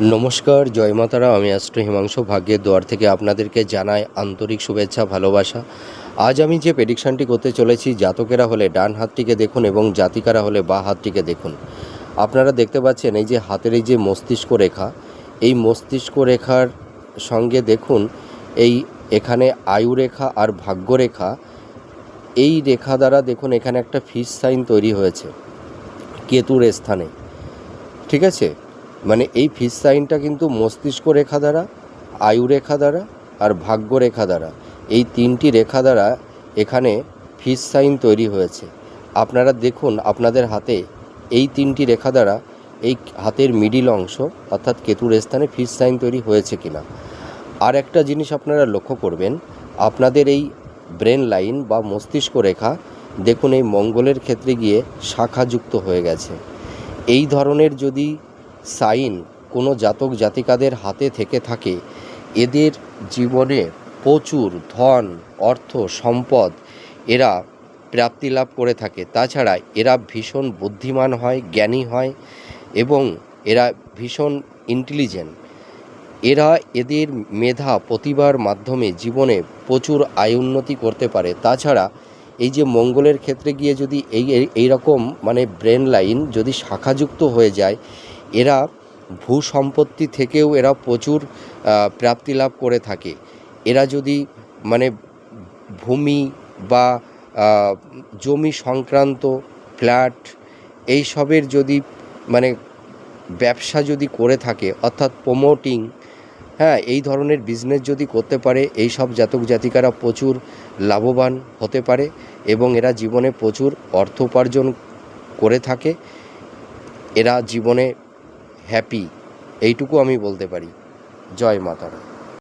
নমস্কার, জয় মাতারা আমি অ্যাস্ট্রো হিমাংশু, ভাগ্যের দোয়ার থেকে আপনাদেরকে জানাই আন্তরিক শুভেচ্ছা, ভালোবাসা। আজ আমি যে প্রেডিকশানটি করতে চলেছি, জাতকেরা হলে ডান হাতটিকে দেখুন এবং জাতিকারা হলে বা হাতটিকে দেখুন। আপনারা দেখতে পাচ্ছেন, এই যে হাতের এই যে মস্তিষ্ক রেখা, এই মস্তিষ্ক রেখার সঙ্গে দেখুন, এই এখানে আয়ু রেখা আর ভাগ্য রেখা, এই রেখা দ্বারা দেখুন এখানে একটা ফিস সাইন তৈরি হয়েছে, কেতুর স্থানে। ঠিক আছে? মানে এই ফিস সাইনটা কিন্তু মস্তিষ্ক রেখা দ্বারা, আয়ু রেখা দ্বারা আর ভাগ্য রেখা দ্বারা, এই তিনটি রেখা দ্বারা এখানে ফিস সাইন তৈরি হয়েছে। আপনারা দেখুন আপনাদের হাতে এই তিনটি রেখা দ্বারা এই হাতের মিডিল অংশ অর্থাৎ কেতুর স্থানে ফিস সাইন তৈরি হয়েছে কিনা। আর একটা জিনিস আপনারা লক্ষ্য করবেন, আপনাদের এই ব্রেন লাইন বা মস্তিষ্ক রেখা দেখুন এই মঙ্গলের ক্ষেত্রে গিয়ে শাখাযুক্ত হয়ে গেছে। এই ধরনের যদি সাইন কোনো জাতক জাতিকাদের হাতে থেকে থাকে। এদের জীবনে প্রচুর ধন, অর্থ, সম্পদ এরা প্রাপ্তি লাভ করে থাকে। তাছাড়া এরা ভীষণ বুদ্ধিমান হয়, জ্ঞানী হয় এবং এরা ভীষণ ইন্টেলিজেন্ট এরা এদের মেধা, প্রতিভার মাধ্যমে জীবনে প্রচুর আয় উন্নতি করতে পারে। তাছাড়া এই যে মঙ্গলের ক্ষেত্রে গিয়ে যদি এই, এই- এই মানে ব্রেন লাইন যদি শাখাযুক্ত হয়ে যায় এরা ভূ সম্পত্তি থেকেও এরা প্রচুর প্রাপ্তি লাভ করে থাকে। এরা যদি মানে ভূমি বা জমি সংক্রান্ত, ফ্ল্যাট এইসবের যদি মানে ব্যবসা যদি করে থাকে, অর্থাৎ প্রমোটিং হ্যাঁ এই ধরনের বিজনেস যদি করতে পারে এই সব জাতক জাতিকারা প্রচুর লাভবান হতে পারে এবং এরা জীবনে প্রচুর অর্থ উপার্জন করে থাকে। এরা জীবনে হ্যাপি এইটুকু আমি বলতে পারি। জয় মাতারা